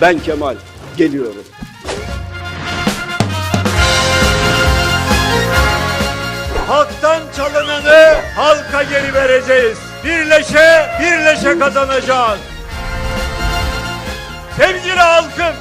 Ben Kemal geliyorum. Halktan çalınanı halka geri vereceğiz. Birleşe, birleşe kazanacağız. Sevgili halkım.